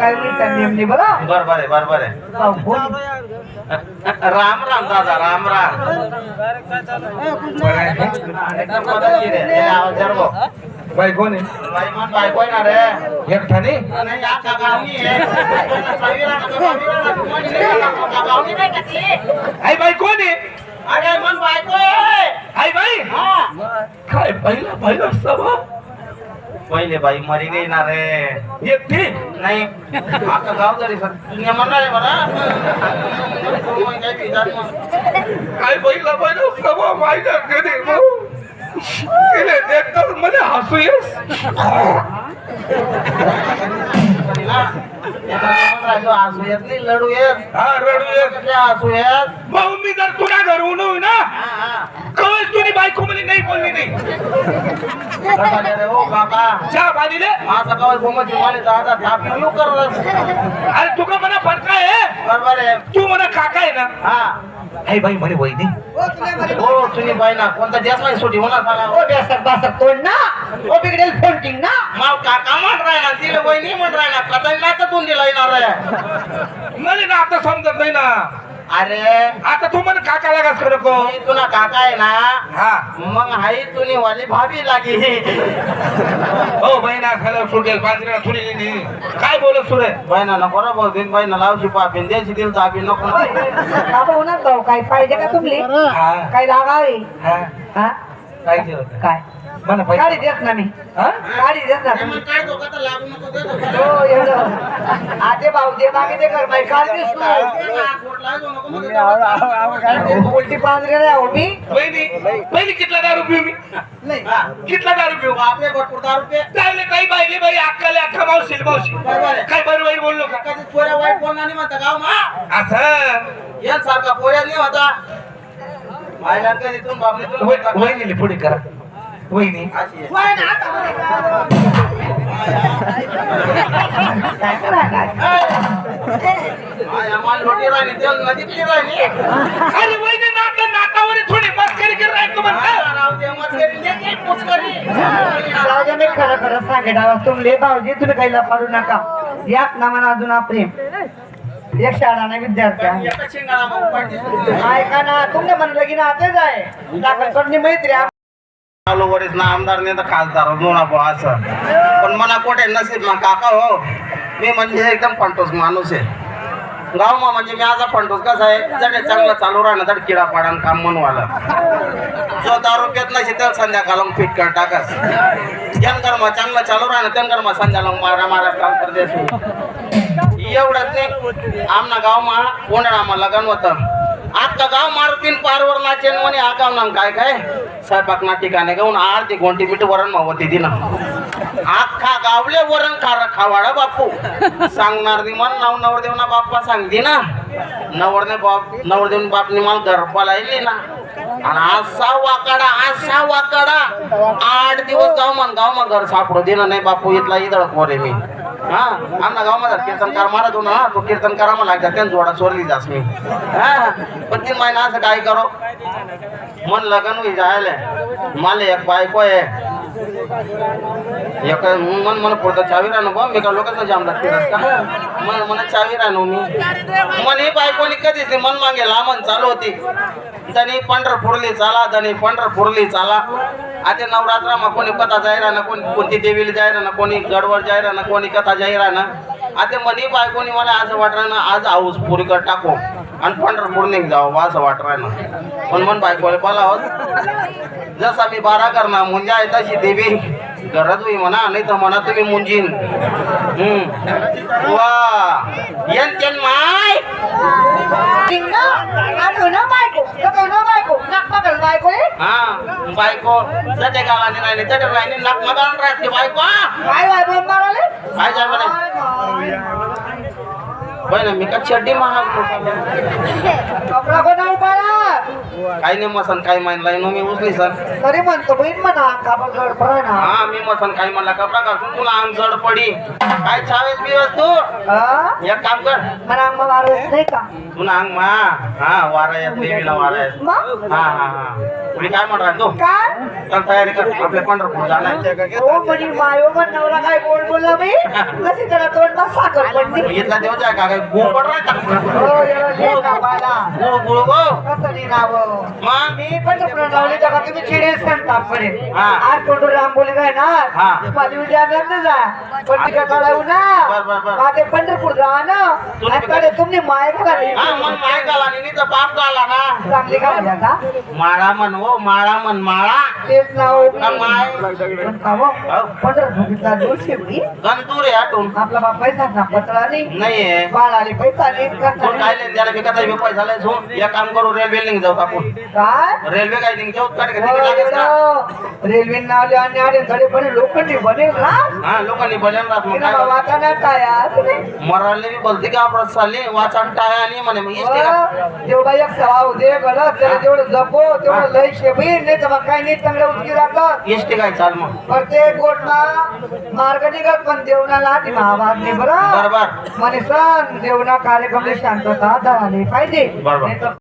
काय मी त्या नेमणी बरं बरोबर आहे बरोबर आहे भाऊ, बोल. राम राम दादा राम राम एकदम पद्धतशीर आहे. हे आवाज जर. बाई आहे बाई मन बायको आहे ना रे एकठाणे नाही, आता गावनी आहे. सवीरा नको, सवीरा नको. कोणी नाही का? गावनी नाही टाकली. आई बाई कोण आहे अरे मन बायको आहे. आई बाई हा. काय पहिला पहिला सभा पहिले बाई मरी गई ना रे. एकटी नाही. आता गाव तरी म्हणणार आहे मग काय सभा माझ्या घरी भाऊ तिला देखताच मला हसू येस. ना, एका म्हणून राहिलो, हसू येत नाही, लढू येत हा रडू येस कसे हसू येत भाऊ मी जर तुला घरून होऊ ना हा, हा. कवच तुझी बायको म्हणे नाही बोलली नाही. कसा रे रे, ओ काका चहा पाणीले माझा कवच भूमती मला दादा ताप येऊ करत अरे तुका म्हणा फरक आहे. बरोबर आहे. तू म्हणा काका आहे ना? हा. आई बाई म्हणे वैदी हो तुम्ही बाई ना कोणता देशमध्ये सुटी होणार सांगा ओ बेसक बासक तोड ना? ओ बिगडेल फोनटिंग ना? माव काका म्हण राहिला तिला बहिणी म्हण राहिला. नाही तर तू दिला येणार आहे. मला ना आता समजत नाही ना. अरे. आता तू म्हणे काका लागास खरं को मी तुला काका आहे ना हा. मग हाई तुनी वाली भाभी लागी. हो बहिणा खाला सुटेल पांजऱ्या थोडी नेली. काय बोलत सुरे बहिणा नको रे भाऊ दिन बहिणा लावशी पापीन द्यायची दिल तापी नको बाबा होणार भाऊ काय पाहिजे का तुम्ही? हा. काय लागावे? हा. हा? काय काय? गाडी देत ना मी. हा? गाडी देत ना तुम्ही. काय धोका तर लागू नको दे हो एवढं. आते भाऊ दे बाकी ते कर बाई. काल उलटी पांजरे नाही हो मी. बहिणी बहिणी कितला दारू पिऊ मी? कितला दारू पिऊ? आपले भरपूर दहा रुपये त्याले काही बाईले बाई अक्काले अख्खा मावशी मावशी. बरोबर आहे. काय बरं बाई बोललो का कधी पोऱ्या वाईट बोलणार नाही म्हणता गाव मा? असं? यांसारखा पोऱ्या नाही होता. कधी वहिनीले पुढे करा. वहिनी अरे वहिनी नाता नातावर थोडी मस्करी कर राहतो म्हणता राव दे, मस्करी दे, दे, पुचकरी. राजा मी खरं खरं सांगेन तुमले भाऊजी तुम्ही काही लपाडू नका यात ना म्हणा अजून प्रेम एक शाळा नाही विद्यार्थी आहे. ऐका ना तुमच्या म्हणलं की ना आतेच आहे दाखल मैत्री आहे. आलो वरीच ना आमदार नाही तर खासदार हो, दोन आपण असं. पण मला कोठे नसीब मग काका हो. मी म्हणजे एकदम पंटोस माणूस आहे. गाव मा म्हणजे मी आजा फंटोस कसा आहे? जडे चांगलं चालू राहणं जड किडा पाडान काम म्हणवाला जो दारू पेत नाही तर संध्याकाळ फिट कर टाकस जन मग चांगलं चालू राहणं त्यान मग संध्याकाळ मारा मारा काम कर देस एवढंच नाही. आमना गाव मा कोणा लग्न होतं. आता गाव मारतीन पारवर नाचेन म्हणे हा गाव ना काय काय? स्वयंपाक ना ठिकाणे गाऊन आरती गोंटी मीठ वरण मावती दिना. आखा गावले वरण खार खावाडा बापू. सांगणार नी मन नाव नवरदेव ना बाप्पा सांगते ना नवरने बाप नवरदेव बापनी मला घर पलायली ना. आणि असा वाकडा असा वाकडा. आठ दिवस गाव मन गाव मन घर सापडू दिलं नाही बापू इथला इदळ कोरे मी. हा आमना गावामध्ये कीर्तनकार मारत ना तो कीर्तनकारा मला लागतात त्यांना जोडा चोरली जास मी. हा पण तीन महिना असं काय करो. मन लगन होई जायला माले एक बायको आहे एक मन मन पुढचं चावी राहणं बा मी का लोकांना जाम लागते मन मन चावी राहणं मी। मन ही बायकोनी कधीच नाही मन मागे लांबन चालू होती। जणी पंढरपूरली चाला जणी पंढरपूरली चाला। आता नवरात्रा मग कोणी कथा जायरा ना कोणी कोणती देवीला जायरा ना कोणी गडवर जायरा ना कोणी कथा जायरा ना आता मनी बायकोनी मला असं वाटलं ना आज आऊस पुरीकर टाकू. आणि पंढरपूर निघ जावं बा असं वाट ना. पण मन बायकोला पाला होत जसा मी बारा करणार म्हणजे आहे तशी देवी गरज होई म्हणा नाही तर म्हणा तुम्ही मुंजीन. हम्म. वा. येन तेन माय. बायको. बायको. बायको गावाने राहिले राहिले नाक राहते. काय माराले? काय बहिण मी का चड्डी महाग कपडा को नाही पाडा? काही नाही मसन काही मानलाय नो मी उचली सर. तरी म्हणतो बहीण म्हणा कापड गडपड ना. हा मी मसन काही म्हणला कपडा घालून तुला अंग जड पडी. काय छावेस बिवस तू हा? एक काम कर. मला मग आरोग्य नाही का? तुला अंग मा. हा वारा येत देवीला वारा येत मग हा हा हा. काय म्हणणार तू? काय? चल तयारी कर. आपल्या पंढरपूर जाणार हो म्हणी मायो पण नवरा काय बोल बोलला मी. कशी त्याला तोंडात साखर पडली? ती इथला देव जाय का? काय हो याला. गुळ गुळ कसं? मग? मी पण प्रणवली का तुम्ही चिडे सांगता पडे. आज कोण रांगोली काय ना? जा. पण ना. माझे पंढरपूर जा ना. तुम्ही आणि कडे तुम्ही माय घाला हा माय आणि नीचा बाप झाला ना? चांगली का माळा म्हण हो माळा म्हण माळा. तेच नाव ना माय हो? पंढरपूरला दोनशे मी गंतूर आहे आपला बाप पैसा ना पत्रा नाही. नाहीये पैसा नाही कोण काय. लेन त्याला मी कसा बी पैसा लय झोन एक काम करू रेल्वे लिंक जाऊ आपण. काय? रेल्वे काय लिंक जाऊ? हो, एवढं रेल्वे नावले आणि थोडे पण लोखंडी बनेल ना. हा लोकांनी बलन राहत मग तिला काय वाचा ना काय असं नाही. मराले बी बोलते की आपण चालले वाचन टाळ्या आणि म्हणे मग इष्टे का? हो, जेवढा एक सवा दे गलत त्याला जेवढं जपो तेवढं लय शेबीर नाही तर मग काही नाही चांगलं उचकी इष्टे काय चाल मग? प्रत्येक गोष्टला मार्ग निघत पण देवनाला आधी महाभाग नाही बरं? बरोबर म्हणे सण देवना कार्यक्रम शांतता धराले पाहिजे बरोबर.